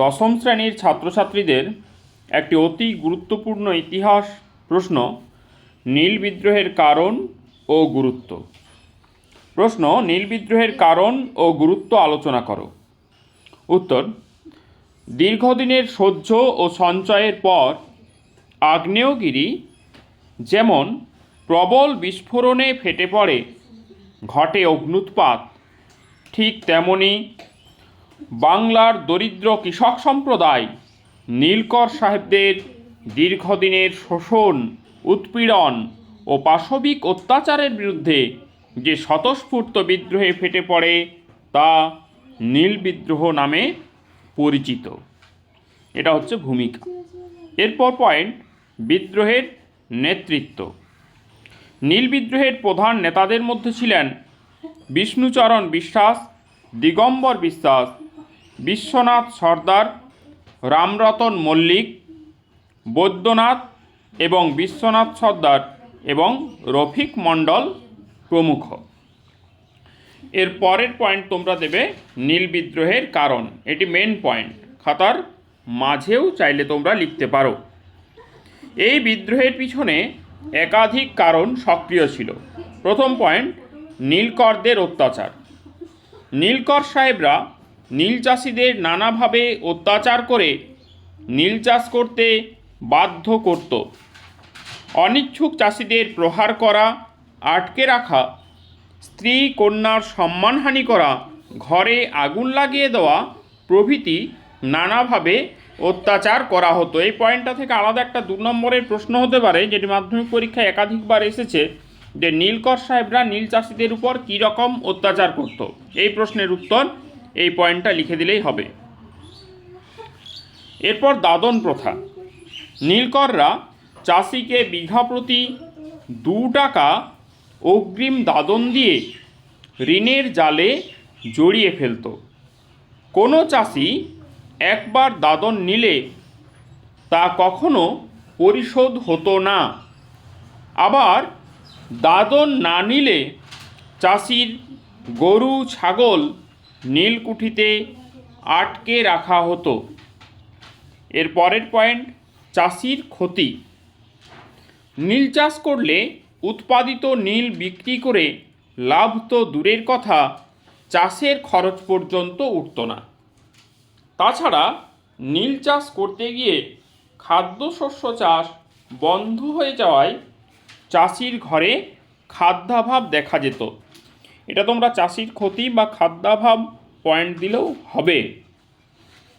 দশম শ্রেণির ছাত্রছাত্রীদের একটি অতি গুরুত্বপূর্ণ ইতিহাস প্রশ্ন, নীল বিদ্রোহের কারণ ও গুরুত্ব। প্রশ্ন, নীল বিদ্রোহের কারণ ও গুরুত্ব আলোচনা করো। উত্তর, দীর্ঘদিনের সহ্য ও সঞ্চয়ের পর আগ্নেয়গিরি যেমন প্রবল বিস্ফোরণে ফেটে পড়ে, ঘটে অগ্নুৎপাত ঠিক তেমনি বাংলার দরিদ্র কৃষক সম্প্রদায় নীলকর সাহেবদের দীর্ঘদিনের শোষণ, উৎপীড়ন ও পাশবিক অত্যাচারের বিরুদ্ধে যে স্বতঃস্ফূর্ত বিদ্রোহে ফেটে পড়ে তা নীল বিদ্রোহ নামে পরিচিত। এটা হচ্ছে ভূমিকা। এরপর পয়েন্ট বিদ্রোহের নেতৃত্ব। নীল বিদ্রোহের প্রধান নেতাদের মধ্যে ছিলেন বিষ্ণুচরণ বিশ্বাস, দিগম্বর বিশ্বাস বিশ্বনাথ সর্দার, রামরতন মল্লিক, বৈদ্যনাথ এবং বিশ্বনাথ সর্দার এবং রফিক মণ্ডল প্রমুখ। এর পরের পয়েন্ট তোমরা দেবে নীল বিদ্রোহের কারণ। এটি মেন পয়েন্ট খাতার মাঝেও চাইলে তোমরা লিখতে পারো। এই বিদ্রোহের পিছনে একাধিক কারণ সক্রিয় ছিল। প্রথম পয়েন্ট নীলকরদের অত্যাচার। নীলকর সাহেবরা নীল চাষিদের নানাভাবে অত্যাচার করে নীল চাষ করতে বাধ্য করত। অনিচ্ছুক চাষিদের প্রহার করা, আটকে রাখা, স্ত্রী কন্যার সম্মানহানি করা, ঘরে আগুন লাগিয়ে দেওয়া প্রভৃতি নানাভাবে অত্যাচার করা হতো। এই পয়েন্টটা থেকে আলাদা একটা দু নম্বরের প্রশ্ন হতে পারে, যেটি মাধ্যমিক পরীক্ষায় একাধিকবার এসেছে, যে নীলকর সাহেবরা নীল চাষিদের উপর কী রকম অত্যাচার করত? এই প্রশ্নের উত্তর এই পয়েন্টটা লিখে দিলেই হবে। এরপর দাদন প্রথা। নীলকররা চাষিকে বিঘা প্রতি দু টাকা অগ্রিম দাদন দিয়ে ঋণের জালে জড়িয়ে ফেলত। কোনো চাষি একবার দাদন নিলে তা কখনো পরিশোধ হতো না। আবার দাদন না নিলে চাষির গরু, ছাগল নীলকুঠিতে আটকে রাখা হতো। এর পরের পয়েন্ট, চাষির ক্ষতি। নীল চাষ করলে উৎপাদিত নীল বিক্রি করে লাভ তো দূরের কথা, চাষের খরচ পর্যন্ত উঠত না। তাছাড়া নীল চাষ করতে গিয়ে খাদ্যশস্য চাষ বন্ধ হয়ে যাওয়ায় চাষির ঘরে খাদ্যাভাব দেখা যেত। এটা তোমরা চাষির ক্ষতি বা খাদ্যাভাব পয়েন্ট দিলেও হবে।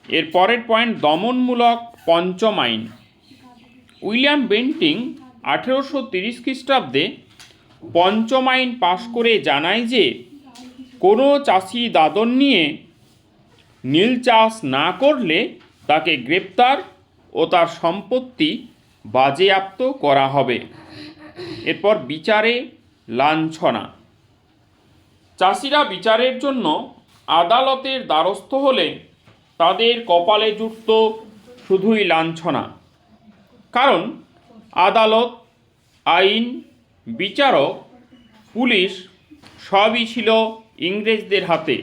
এর পরের পয়েন্ট দমনমূলক পঞ্চম আইন। উইলিয়াম বেন্টিং আঠেরোশো তিরিশ খ্রিস্টাব্দে পঞ্চম আইন পাশ করে জানায় যে, কোনো চাষি দাদন নিয়ে নীল চাষ না করলে তাকে গ্রেপ্তার ও তার সম্পত্তি বাজেয়াপ্ত করা হবে। এরপর বিচারে লাঞ্ছনা। চাষিরা বিচারের জন্য আদালতের দ্বারস্থ হলে তাদের কপালে যুক্ত শুধুই লাঞ্ছনা। কারণ আদালত, আইন, বিচারক, পুলিশ সবই ছিল ইংরেজদের হাতে।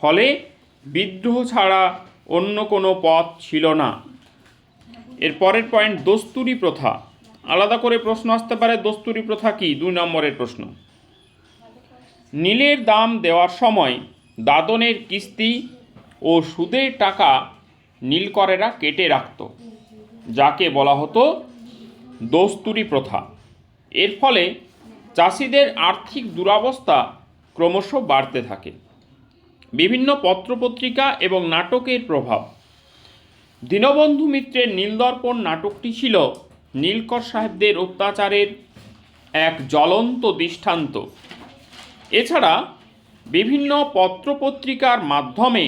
ফলে বিদ্রোহ ছাড়া অন্য কোনো পথ ছিল না। এর পরের পয়েন্ট দস্তুরি প্রথা। আলাদা করে প্রশ্ন আসতে পারে, দস্তুরি প্রথা কি? দুই নম্বরের প্রশ্ন। নীলের দাম দেওয়ার সময় দাদনের কিস্তি ও সুদের টাকা নীলকরেরা কেটে রাখত, যাকে বলা হতো দস্তুরি প্রথা। এর ফলে চাষিদের আর্থিক দুরবস্থা ক্রমশ বাড়তে থাকে। বিভিন্ন পত্রপত্রিকা এবং নাটকের প্রভাব। দীনবন্ধু মিত্রের নীলদর্পণ নাটকটি ছিল নীলকর সাহেবদের অত্যাচারের এক জ্বলন্ত দৃষ্টান্ত। এছাড়া বিভিন্ন পত্রপত্রিকার মাধ্যমে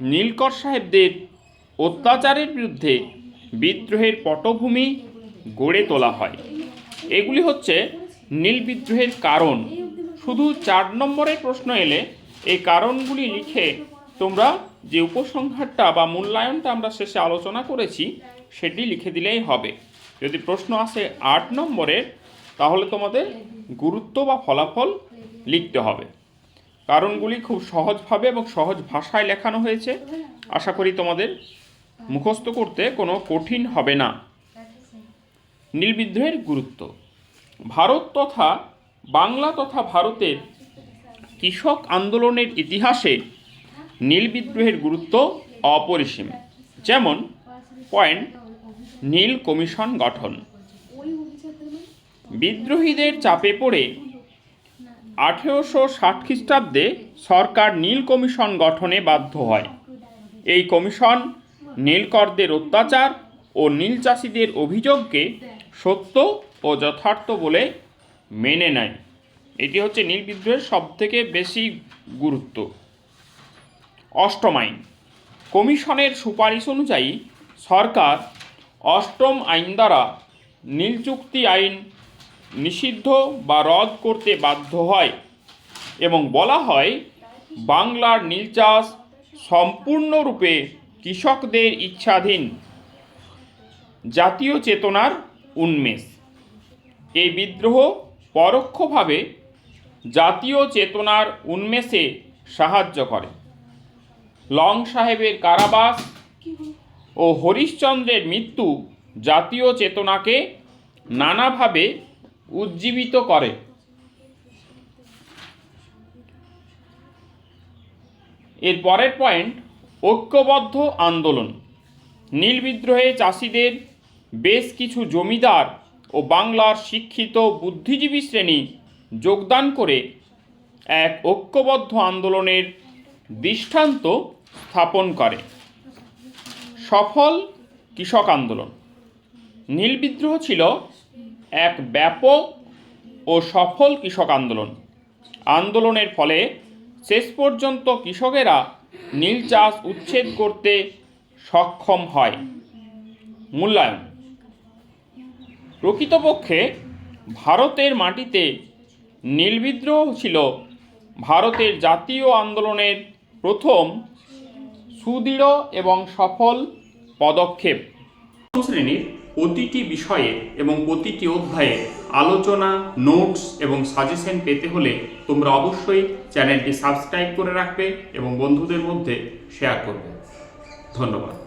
নীলকর সাহেবদের অত্যাচারের বিরুদ্ধে বিদ্রোহের পটভূমি গড়ে তোলা হয়। এগুলি হচ্ছে নীল বিদ্রোহের কারণ। শুধু চার নম্বরের প্রশ্ন এলে এই কারণগুলি লিখে তোমরা যে উপসংহারটা বা মূল্যায়নটা আমরা শেষে আলোচনা করেছি, সেটি লিখে দিলেই হবে। যদি প্রশ্ন আসে আট নম্বরের, তাহলে তোমাদের গুরুত্ব বা ফলাফল লিখতে হবে। কারণগুলি খুব সহজভাবে এবং সহজ ভাষায় লেখানো হয়েছে। আশা করি তোমাদের মুখস্থ করতে কোনো কঠিন হবে না। নীল বিদ্রোহের গুরুত্ব। ভারত তথা বাংলা তথা ভারতের কৃষক আন্দোলনের ইতিহাসে নীল বিদ্রোহের গুরুত্ব অপরিসীম। যেমন পয়েন্ট, নীল কমিশন গঠন। বিদ্রোহীদের চাপে পড়ে আঠেরোশো ষাট খ্রিস্টাব্দে সরকার নীল কমিশন গঠনে বাধ্য হয়। এই কমিশন নীলকরদের অত্যাচার ও নীল চাষিদের অভিযোগকে সত্য ও যথার্থ বলে মেনে নেয়। এটি হচ্ছে নীল বিদ্রোহের সবথেকে বেশি গুরুত্ব। অষ্টম আইন। কমিশনের সুপারিশ অনুযায়ী সরকার অষ্টম আইন দ্বারা নীল চুক্তি আইন নিষিদ্ধ বা রদ করতে বাধ্য হয় এবং বলা হয়, বাংলার নীল চাষ সম্পূর্ণরূপে কৃষকদের ইচ্ছাধীন জাতীয় চেতনার উন্মেষ। এই বিদ্রোহ পরোক্ষভাবে জাতীয় চেতনার উন্মেষে সাহায্য করে। লং সাহেবের কারাবাস ও হরিশ্চন্দ্রের মৃত্যু জাতীয় চেতনাকে নানাভাবে উজ্জীবিত করে। এর পরের পয়েন্ট ঐক্যবদ্ধ আন্দোলন। নীল বিদ্রোহে চাষিদের বেশ কিছু জমিদার ও বাংলার শিক্ষিত বুদ্ধিজীবী শ্রেণি যোগদান করে এক ঐক্যবদ্ধ আন্দোলনের দৃষ্টান্ত স্থাপন করে। সফল কৃষক আন্দোলন। নীল বিদ্রোহ ছিল এক ব্যাপক ও সফল কৃষক আন্দোলন। আন্দোলনের ফলে শেষ পর্যন্ত কৃষকেরা নীল চাষ উচ্ছেদ করতে সক্ষম হয়। মূল্যায়ন। প্রকৃতপক্ষে ভারতের মাটিতে নীল বিদ্রোহ ছিল ভারতের জাতীয় আন্দোলনের প্রথম সুদৃঢ় এবং সফল পদক্ষেপ। শ্রেণির প্রতিটি বিষয়ে এবং প্রতিটি অধ্যায়ে আলোচনা নোটস এবং সাজেশন পেতে হলে তোমরা অবশ্যই চ্যানেলটি সাবস্ক্রাইব করে রাখবে এবং বন্ধুদের মধ্যে শেয়ার করবে। ধন্যবাদ।